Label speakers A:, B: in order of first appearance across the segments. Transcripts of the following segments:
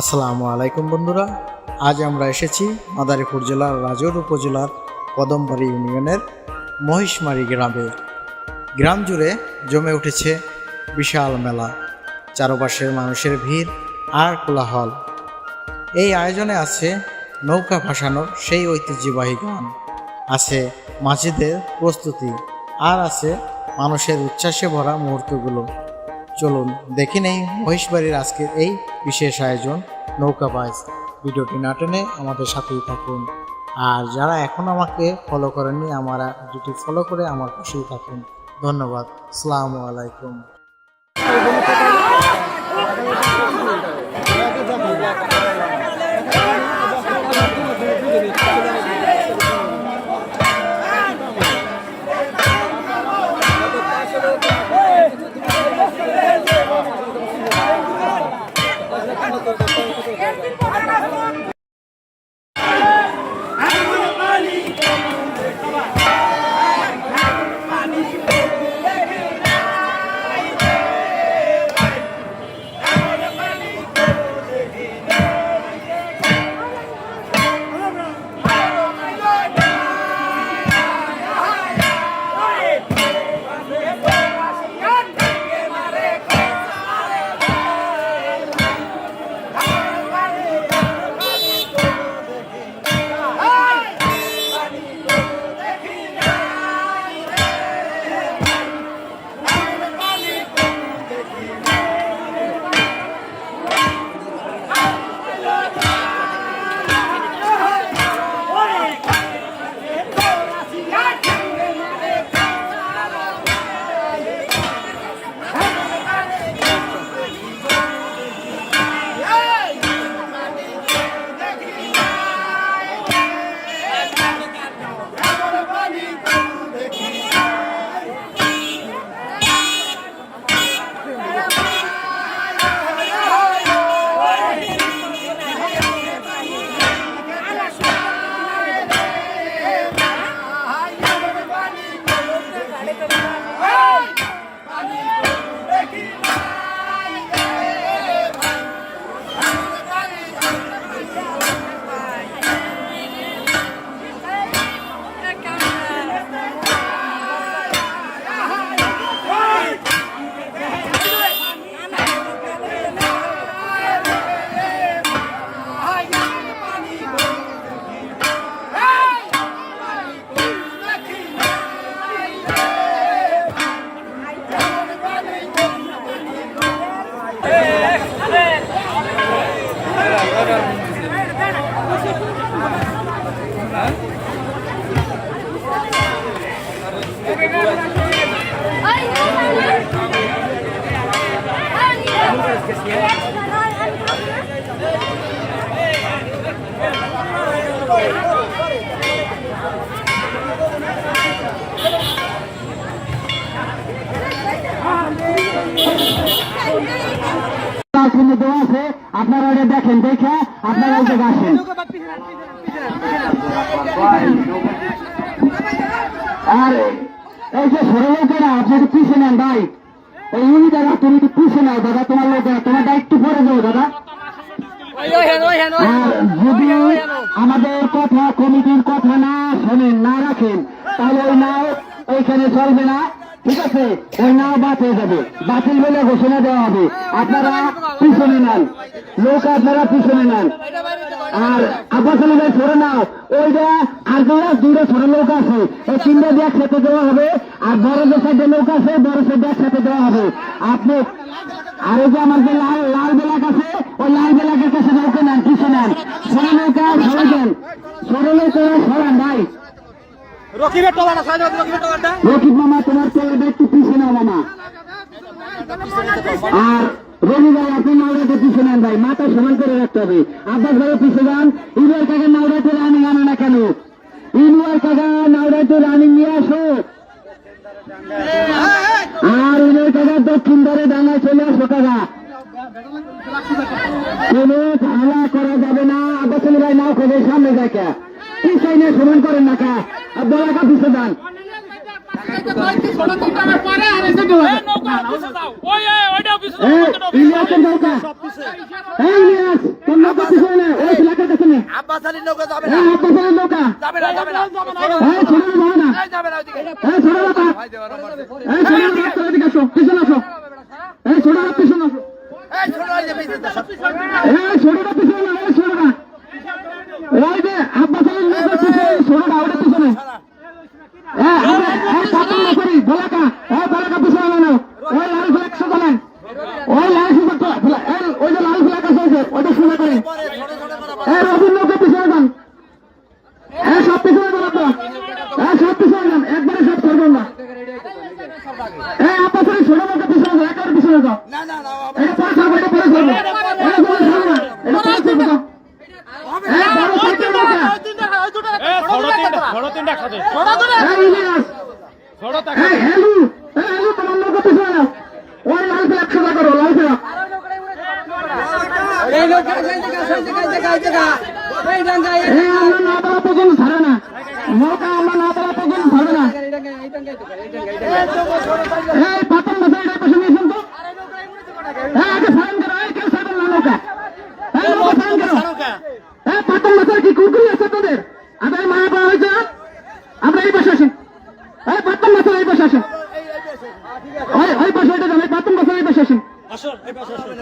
A: আসসালামু আলাইকুম বন্ধুরা। আজ আমরা এসেছি মাদারীপুর জেলার রাজৌর উপজেলার কদমবাড়ি ইউনিয়নের মহিষমারি গ্রামে। গ্রাম জুড়ে জমে উঠেছে বিশাল মেলা, চারপাশের মানুষের ভিড় আর কোলাহল। এই আয়োজনে আছে নৌকা ভাসানোর সেই ঐতিহ্যবাহী গান। আছে মাঝিদের প্রস্তুতি, আর আছে মানুষের উচ্ছ্বাসে ভরা মুহূর্তগুলো। চলুন দেখে নেই মহিষবাড়ির আজকের এই বিশেষ আয়োজন নৌকা বাইস ভিডিওটি নাটনে আমাদের সাথেই থাকুন। আর যারা এখন আমাকে ফলো করেননি, আমার দুটি ফলো করে আমার পাশেই থাকুন। ধন্যবাদ। আসসালামু আলাইকুম।
B: আসলে আপনারা দেখেন, দেখে আপনারা জায়গায় আসেন। আর এই যে সরল লোকেরা, আপনি একটু পিছিয়ে নেন ভাই। এই উনি দাদা তুমি একটু পিছিয়ে নাও, দাদা, তোমার লোকেরা, তোমার দায়িত্ব পড়ে যাও দাদা। যদি আমাদের কথা, কমিটির কথা না শোনেন, না রাখেন, তাহলে ওই নাও ওইখানে চলবে না, ঠিক আছে? ওই নাও বাদ হয়ে যাবে বাতিল বলে ঘোষণা দেওয়া হবে। আপনারা পিছনে নেন। লোক আপনারা পিছনে নেন। আর আব্বাস আলী ভাই সরে নাও। ওইটা আর দুটা দুটো ছোট লোক আছে এই তিনটা দিয়ে খেতে দেওয়া হবে। আর বড় যে সাইডে লোক আছে বড় সাইডে একসাথে দেওয়া হবে। আপনি আর ওই যে আমার যে লাল লাল বেলাক আছে ওই লাল বেলাকের কাছে নৌকে নেন পিছনে নেন। ছোট নৌকা সরে দেন। ছোট নৌকা সরান ভাই।
C: রকিবের টলাটা
B: রকিব মামা তোমার চলবে একটু পিছনে মামা। আর রবি ভাই আপনি নাওড়াতে পিছনে নেন ভাই, মাথা সমান করে রাখতে হবে। আব্বাস ভাই পিছনে যান, ইনুয়ার কাকা নাওড়াতে রানিং আনো না কেন? ইনুয়ার কাকা নাওড়াতে রানিং নিয়ে আসো। আর ইনুয়ার কাকা দক্ষিণ ধারে ডাঙায় চলে আসো কাকা। কোনো ঝামেলা করা যাবে না। আব্বাস ভাই নাও খোঁজে সামনে দেখে পিছাই নিয়ে সমান করেন না কা। আর দলাকা পিছিয়ে দেন এই ইলিয়াসের নৌকা। পিছনে নে ওই এলাকার
C: আব্বাস আলীর নৌকা যাবে না। যাবে না যাবে না।
B: যাবে
C: যাবে
B: পিছনে আসো। এই ছোট পিছনে আসো।
C: এই ছোট পিছনে দে, সব পিছনে।
B: এই ছোটটা পিছনে না এই ছোটটা ওই যে আব্বাসের নৌকা পিছনে ছোটটা ওটা পিছনে এই না করি বলাকা না ওই লাল ফ্ল্যাগ সোজা ওই লাল ফ্ল্যাগ ওই লাল ফ্ল্যাগ আছে ওই
C: ছোট ছোট করে।
B: এই এই সব পিছনে যান আপনারা এই সব পিছনে যান একবারে একবারে পিছনে যাও ছাড়ে না নৌকা আমরা না বলা পর্যন্ত ছাড়ে না এই পাতন বাসা এটা পাশে নিয়েছেন তো হ্যাঁ আগে সাইন করো এই কেউ ছাড়বেন না নৌকা এই নৌকা সাইন করো এই পাতন বাসার কি কুকুরি আছে তোদের আবার মায়া পাওয়া হয়েছে না? আমরা এই পাশে আসেন এই পাতন বাসার এই পাশে আসেন ওই ওই পাশে এটা যান এই পাতন বাসার এই পাশে আসেন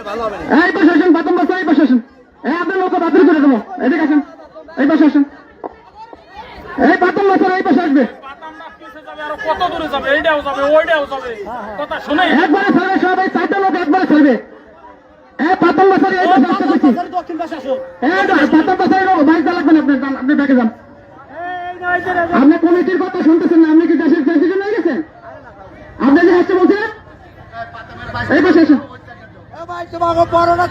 C: ভালো হবে না
B: এই পাশে আসেন পাতন বাসা এই পাশে আসেন এই আপনার নৌকা বাতিল করে দেবো এদিকে আসেন এই পাশে আসেন এই পাতন এই পাশে আসবে।
D: কত দূরে যাবে এইটাও যাবে ওইটাও যাবে কথা শুনে
B: একবারে ছাড়বে সব এই চারটা লোক একবারে ছাড়বে। এই পাতন এই পাশে আসতে বলছি। এই তো, পাতন বাসার লোক বাইক চালাবেন আপনি যান, আপনি যান আপনি কমিটির কথা শুনতেছেন না আপনি কি দেশের প্রেসিডেন্ট হয়ে গেছেন? আপনি যে হচ্ছে বলছেন? এই পাশে আসেন।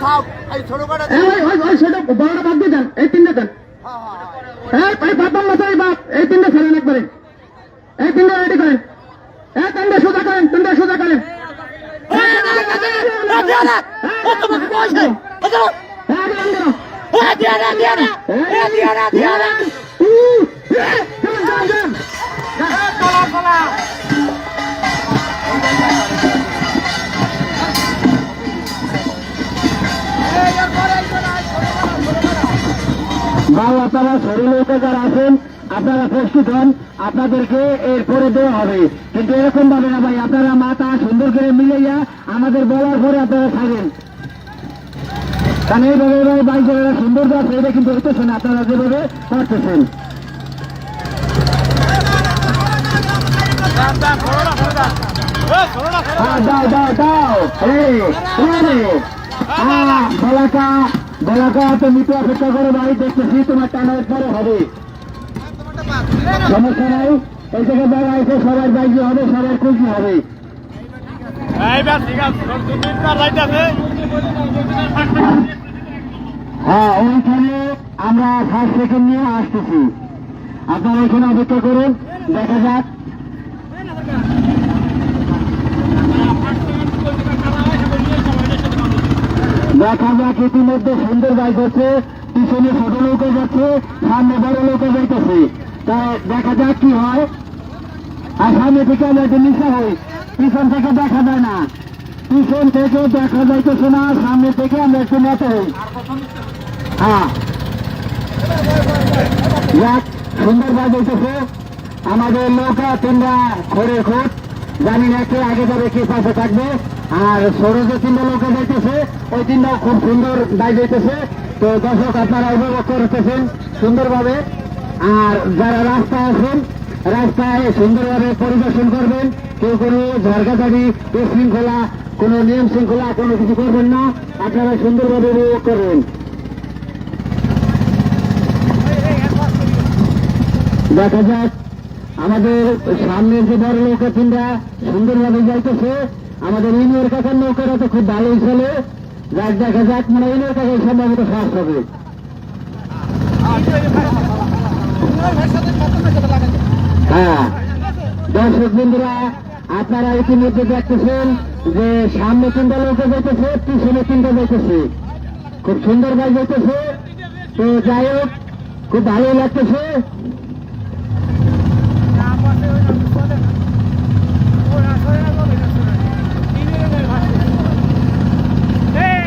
C: থাক এই ছোট
B: বড়টা বাদ দিয়ে দেন এই তিনটে দেন। এই এই বাসার এই বাপ এই তিনটে ফেলেন একবারে এই তিনটে রেডি করেন এই তিনটে সোজা করেন তিনটে সোজা করেন এই, ভাই আপনারা শরীর যারা আছেন আপনারা প্রস্তুত হন আপনাদেরকে এরপরে দেওয়া হবে। কিন্তু এরকম ভাবে না ভাই আপনারা মাথা সুন্দর করে মিলাইয়া আমাদের বলার পরে আপনারা থাকেন। কারণ এইভাবে ভাই বাইক যারা সুন্দর যাচ্ছে এটা কিন্তু হইতেছে আপনারা যেভাবে করতেছেন হ্যাঁ, দাও দাও দাও। এই বলাকা। তুমি তো অপেক্ষা করো ভাই দেখতেছি তোমার টানার পরে হবে। সমস্যা নাই এই থেকে যারা আছে সবার বাইকে হবে সবার খুশি হবে। হ্যাঁ ওইখানে আমরা ফার্স্ট সেকেন্ড নিয়ে আসতেছি। আপনারা এখানে অপেক্ষা করুন দেখা যাক। দেখা যাক ইতিমধ্যে সুন্দর বাইক হচ্ছে পিছনে ছোট লোকে যাচ্ছে, সামনে বড় লোকে যাইতেছে। তাই দেখা যাক কি হয়। আর সামনে থেকে আমরা একটু নিচে হই। পিছন থেকে দেখা যায় না। পিছন থেকে দেখা যাইতেছে না, সামনে থেকে আমরা একটু নেতে হই। হ্যাঁ। সুন্দর বাইক হইতেছে আমাদের নৌকা তিনটা খড়ের খোঁজ। জানি না কে আগে যাবে, কে পাশে থাকবে। আর সরো যে তিনটা যাইতেছে, ওই তিনটাও খুব সুন্দর বাইক হইতেছে তো দর্শক, আপনারা উপভোগ করতেছেন সুন্দরভাবে। আর যারা রাস্তায় আছেন, রাস্তায় সুন্দরভাবে পরিদর্শন করবেন। কেউ কোনো ঝাড়গাঝাড়ি শৃঙ্খলা, কোনো নিয়ম শৃঙ্খলা, কোনো কিছু করবেন না। আপনারা সুন্দরভাবে উপভোগ করবেন। দেখা যাক, আমাদের সামনের যে বড় নৌকা তিনটা সুন্দরভাবে যাইতেছে। আমাদের ইউনিয়র কাকার নৌকাটা তো খুব ভালোই চলে যাক, দেখা যাক মানে ইউনিয়র কাকার সম্ভবত ফার্স্ট হবে। হ্যাঁ দর্শক বন্ধুরা, আপনারা ইতিমধ্যে দেখতেছেন যে সামনে তিনটা নৌকা যেতেছে পিছনে তিনটা যেতেছে খুব সুন্দর ভাবে যাইতেছে। তো যাই হোক, খুব ভালো লাগতেছে এবার হ্যাঁ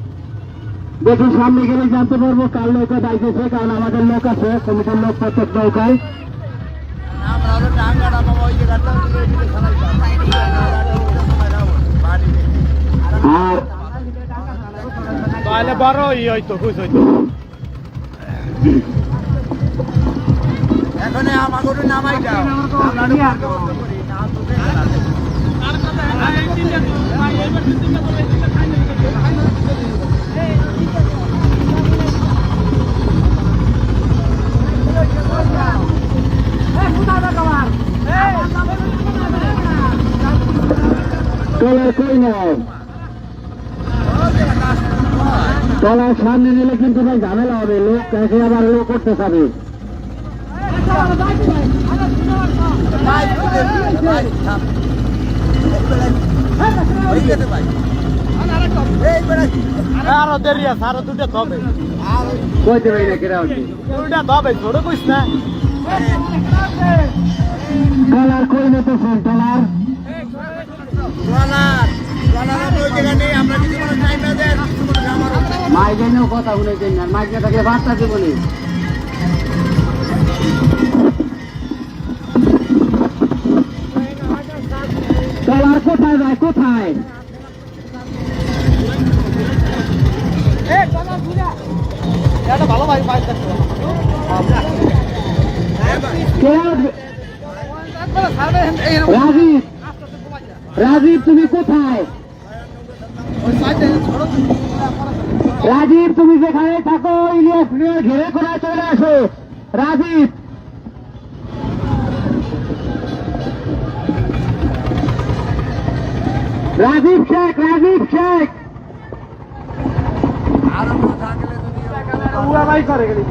B: দেখি সামনে গেলে জানতে পারব কার নৌকা দাইতেছে কারণ আমাদের লোক আছে কমিটির লোক প্রত্যেক নৌকায়। আর
D: তাহলে বড় ই হইতো খুশ হইতো
C: এখন আমাকে নামাই দাও। আমরা তো
B: কই নয় তলার সামনে নিলে কিন্তু ভাই ঝামেলা হবে লোক এসে আবার লোক করতে পারে
D: আরও দেরি আছে আরও দুটা ধবে
B: কইতে পারি না কেরা হচ্ছে
D: দুটা ধবে ছোট কইস না।
B: তলার কই নিতেছেন তলার?
C: সোনার, সোনার ওই জায়গা নেই, আমরা যদি কোনো টাইম না দেন, কিছু আমার উপরে।
B: মাইক এনেও কথা শুনেছেন না মাইক থাকলে বার্তা দেবো নি তলার কোথায় যায় কোথায়?
D: ভালো ভাই
B: উঠবে? রাজীব, তুমি কোথায়? রাজীব, তুমি যেখানে থাকো, ইলিয়াস নিয়ে ঘিরে করে চলে আসো। রাজীব। রাজীব শেখ রাজীব শেখ।
D: করে গেলি।